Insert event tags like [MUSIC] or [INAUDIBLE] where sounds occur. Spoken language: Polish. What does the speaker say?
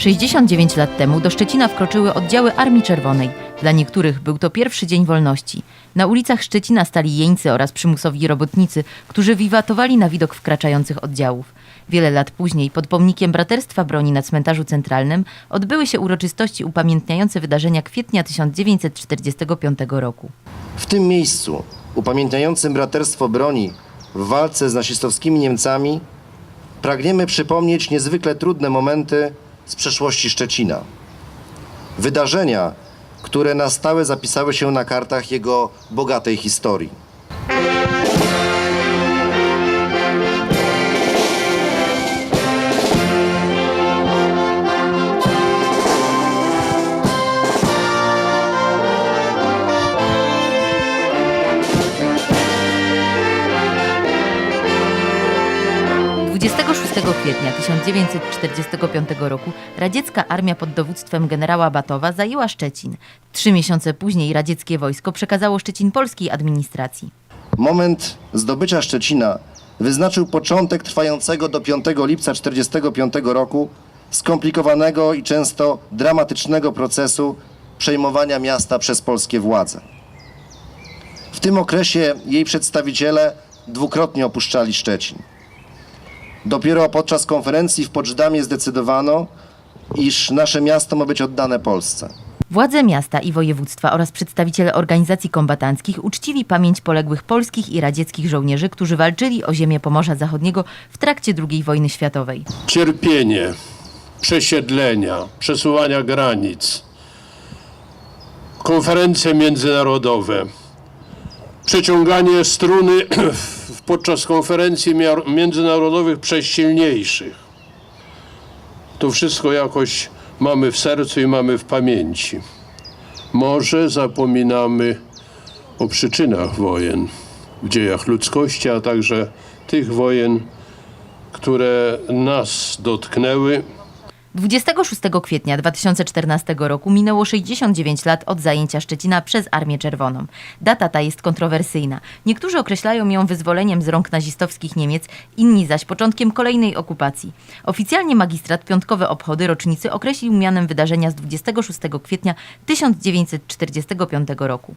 69 lat temu do Szczecina wkroczyły oddziały Armii Czerwonej. Dla niektórych był to pierwszy dzień wolności. Na ulicach Szczecina stali jeńcy oraz przymusowi robotnicy, którzy wiwatowali na widok wkraczających oddziałów. Wiele lat później pod pomnikiem Braterstwa Broni na cmentarzu centralnym odbyły się uroczystości upamiętniające wydarzenia kwietnia 1945 roku. W tym miejscu upamiętniającym Braterstwo Broni w walce z nasistowskimi Niemcami, pragniemy przypomnieć niezwykle trudne momenty z przeszłości Szczecina. Wydarzenia, które na stałe zapisały się na kartach jego bogatej historii. 26 kwietnia 1945 roku radziecka armia pod dowództwem generała Batowa zajęła Szczecin. Trzy miesiące później radzieckie wojsko przekazało Szczecin polskiej administracji. Moment zdobycia Szczecina wyznaczył początek trwającego do 5 lipca 1945 roku skomplikowanego i często dramatycznego procesu przejmowania miasta przez polskie władze. W tym okresie jej przedstawiciele dwukrotnie opuszczali Szczecin. Dopiero podczas konferencji w Poczdamie zdecydowano, iż nasze miasto ma być oddane Polsce. Władze miasta i województwa oraz przedstawiciele organizacji kombatanckich uczcili pamięć poległych polskich i radzieckich żołnierzy, którzy walczyli o ziemię Pomorza Zachodniego w trakcie II wojny światowej. cierpienie, przesiedlenia, przesuwania granic, konferencje międzynarodowe, przeciąganie struny [CLEARS THROAT] podczas konferencji międzynarodowych przez silniejszych. To wszystko jakoś mamy w sercu i mamy w pamięci. Może zapominamy o przyczynach wojen w dziejach ludzkości, a także tych wojen, które nas dotknęły 26 kwietnia 2014 roku minęło 69 lat od zajęcia Szczecina przez Armię Czerwoną. Data ta jest kontrowersyjna. Niektórzy określają ją wyzwoleniem z rąk nazistowskich Niemiec, inni zaś początkiem kolejnej okupacji. Oficjalnie magistrat piątkowe obchody rocznicy określił mianem wydarzenia z 26 kwietnia 1945 roku.